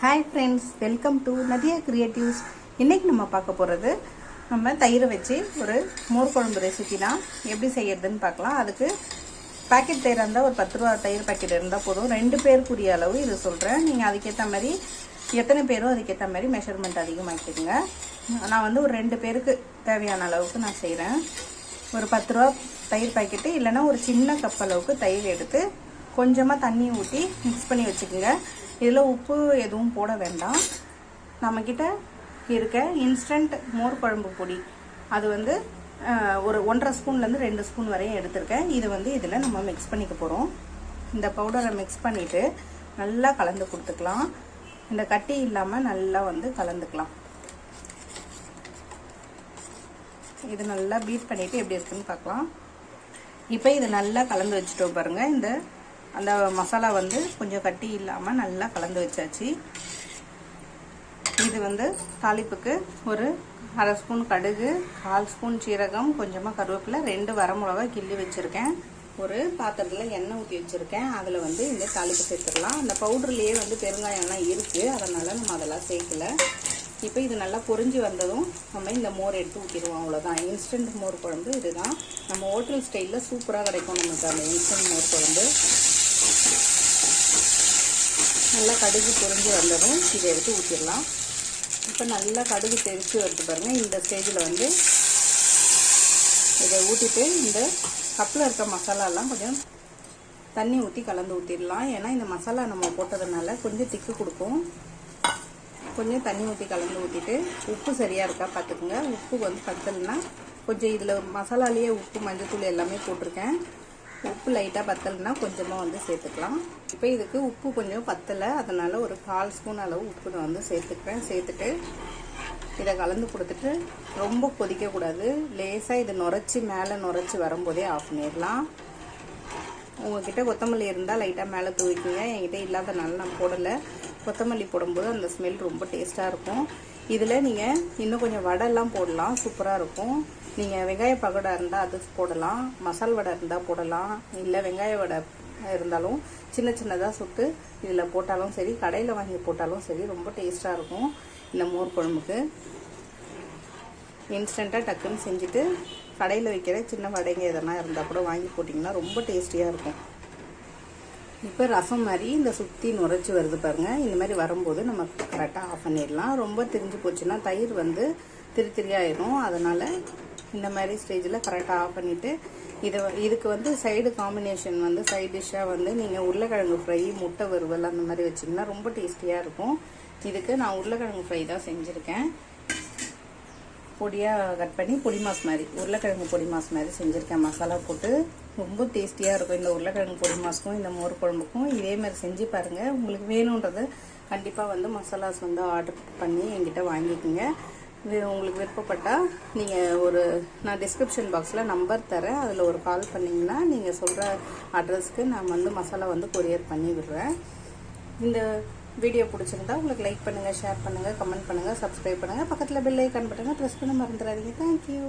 Hi friends welcome to Nadia creatives இன்றைக்கி நம்ம பார்க்க போகிறது நம்ம தயிரை வச்சு ஒரு மோர் குழம்பு ரெசிபி தான். எப்படி செய்யறதுன்னு பார்க்கலாம். அதுக்கு பாக்கெட் தயிர் இருந்தால் ஒரு பத்து ரூபா தயிர் பாக்கெட் இருந்தால் போதும். ரெண்டு பேருக்குரிய அளவு இது சொல்கிறேன் நீங்கள் அதுக்கேற்ற மாதிரி எத்தனை பேரும் அதுக்கேற்ற மாதிரி மெஷர்மெண்ட் அதிகமாக்கிடுங்க. நான் வந்து ஒரு ரெண்டு பேருக்கு தேவையான அளவுக்கு நான் செய்கிறேன் ஒரு பத்து ரூபா தயிர் பாக்கெட்டு இல்லைன்னா ஒரு சின்ன கப் அளவுக்கு தயிர் எடுத்து கொஞ்சமாக தண்ணி ஊற்றி மிக்ஸ் பண்ணி வச்சுக்கோங்க. இதில் உப்பு எதுவும் போட வேண்டாம். நம்மக்கிட்ட இருக்க இன்ஸ்டன்ட் மோர் குழம்பு பொடி. அது வந்து ஒரு ஒன்றரை ஸ்பூன்லேருந்து ரெண்டு ஸ்பூன் வரையும் எடுத்திருக்கேன். இது வந்து இதில் நம்ம மிக்ஸ் பண்ணிக்க போகிறோம். இந்த பவுடரை மிக்ஸ் பண்ணிவிட்டு நல்லா கலந்து கொடுத்துக்கலாம். இந்த கட்டி இல்லாமல் நல்லா வந்து கலந்துக்கலாம். இது நல்லா பீட் பண்ணிவிட்டு எப்படி இருக்குன்னு பார்க்கலாம். இப்போ இது நல்லா கலந்து வச்சுட்டோம் பாருங்கள் இந்த அந்த மசாலா வந்து கொஞ்சம் கட்டி இல்லாமல் நல்லா கலந்து வச்சாச்சு. இது வந்து தாளிப்புக்கு ஒரு அரை ஸ்பூன் கடுகு கால் ஸ்பூன் சீரகம் கொஞ்சமாக கருவேப்பிலை ரெண்டு வரமிளகா கிள்ளி வச்சுருக்கேன். ஒரு பாத்திரத்தில் எண்ணெய் ஊற்றி வச்சுருக்கேன். அதில் வந்து இந்த தாளிப்பு சேர்த்துடலாம். அந்த பவுடர்லேயே வந்து பெருங்காயம்லாம் இருக்குது அதனால் நம்ம அதெல்லாம் சேர்க்கல. இப்போ இது நல்லா பொரிஞ்சு வந்ததும் நம்ம இந்த மோர் எடுத்து ஊற்றிடுவோம் அவ்வளோதான் இன்ஸ்டன்ட் மோர் குழம்பு இதுதான். நம்ம ஹோட்டல் ஸ்டைலில் சூப்பராக கிடைக்கும் நமக்கு அந்த இன்ஸ்டன்ட் மோர் குழம்பு. நல்லா கடுகு பொறிஞ்சு வந்ததும் இதை எடுத்து ஊற்றிடலாம் இப்போ நல்லா கடுகு தெரிச்சு வருது பாருங்கள் இந்த ஸ்டேஜில் வந்து இதை ஊற்றிட்டு இந்த கப்பில் இருக்க மசாலாலாம் கொஞ்சம் தண்ணி ஊற்றி கலந்து ஊற்றிடலாம் ஏன்னா இந்த மசாலா நம்ம போட்டதுனால கொஞ்சம் திக்கு கொடுக்கும். கொஞ்சம் தண்ணி ஊற்றி கலந்து ஊற்றிட்டு உப்பு சரியாக இருக்கா பார்த்துக்குங்க உப்பு வந்து பத்தலைன்னா கொஞ்சம் இதில் மசாலாலேயே உப்பு மஞ்சத்தூள் எல்லாமே போட்டிருக்கேன். உப்பு லைட்டாக பத்தலைன்னா கொஞ்சமாக வந்து சேர்த்துக்கலாம். இப்போ இதுக்கு உப்பு கொஞ்சம் பத்தலை அதனால் ஒரு கால் ஸ்பூன் அளவு உப்பு நான் வந்து சேர்த்துக்கிறேன். சேர்த்துட்டு இதை கலந்து கொடுத்துட்டு ரொம்ப கொதிக்கக்கூடாது லேசாக இது நுரைச்சி மேலே நுரைச்சி வரும்போதே ஆஃப் பண்ணிடலாம். உங்ககிட்ட கொத்தமல்லி இருந்தால் லைட்டாக மேலே தூவிக்குங்க. என்கிட்ட இல்லாதனால நான் போடலை. கொத்தமல்லி போடும்போது அந்த ஸ்மெல் ரொம்ப டேஸ்ட்டாக இருக்கும். இதில் நீங்கள் இன்னும் கொஞ்சம் வடைலாம் போடலாம் சூப்பராக இருக்கும். நீங்கள் வெங்காய பகோடா இருந்தால் அது போடலாம் மசால் வடை இருந்தால் போடலாம் இல்லை வெங்காய வடை இருந்தாலும் சின்ன சின்னதாக சுட்டு இதில் போட்டாலும் சரி கடையில் வாங்கி போட்டாலும் சரி ரொம்ப டேஸ்ட்டாக இருக்கும் இந்த மோர் குழம்புக்கு. இன்ஸ்டண்ட்டாக டக்குன்னு செஞ்சுட்டு கடையில் வைக்கிற சின்ன வடைங்க எதனா இருந்தால் கூட வாங்கி போட்டிங்கன்னா ரொம்ப டேஸ்டியாக இருக்கும். இப்போ ரசம் மாதிரி இந்த சுற்றி நுரைச்சி வருது பாருங்கள் இந்த மாதிரி வரும்போது நம்ம கரெக்டாக ஆஃப் பண்ணிடலாம். ரொம்ப திரிஞ்சு போச்சுன்னா தயிர் வந்து திரு திரியாயிரும் அதனால் இந்த மாதிரி ஸ்டேஜில் கரெக்டாக ஆஃப் பண்ணிவிட்டு இதை இதுக்கு வந்து சைடு காம்பினேஷன் வந்து சைட் டிஷ்ஷாக வந்து நீங்கள் உருளைக்கிழங்கு ஃப்ரை முட்டை வறுவல் அந்த மாதிரி வச்சிங்கன்னா ரொம்ப டேஸ்டியாக இருக்கும். இதுக்கு நான் உருளைக்கிழங்கு ஃப்ரை தான் செஞ்சுருக்கேன். பொடியாக கட் பண்ணி பொடி மாஸ் மாதிரி உருளைக்கிழங்கு பொடி மாஸ் மாதிரி செஞ்சுருக்கேன். மசாலா போட்டு ரொம்ப டேஸ்டியாக இருக்கும் இந்த உருளைக்கிழங்கு பொடி மாஸ்க்கும் இந்த மோர் குழம்புக்கும். இதே மாதிரி செஞ்சு பாருங்கள் உங்களுக்கு வேணுன்றது கண்டிப்பாக வந்து மசாலாஸ் வந்து ஆர்டர் பண்ணி என்கிட்ட வாங்கிக்கோங்க. இது உங்களுக்கு விருப்பப்பட்டால் நீங்கள் ஒரு நான் டிஸ்கிரிப்ஷன் பாக்ஸில் நம்பர் தரேன். அதில் ஒரு கால் பண்ணிங்கன்னா நீங்கள் சொல்கிற அட்ரஸ்க்கு நான் வந்து மசாலா வந்து கொரியர் பண்ணி விடுறேன் இந்த வீடியோ பிடிச்சிருந்தா உங்களுக்கு லைக் பண்ணுங்கள் ஷேர் பண்ணுங்கள் கமெண்ட் பண்ணுங்கள் சப்ஸ்கிரைப் பண்ணுங்கள் பக்கத்தில் பெல் ஐக்கான் பட்டனை ப்ரெஸ் பண்ண மறந்துடாதீங்க. தேங்க்யூ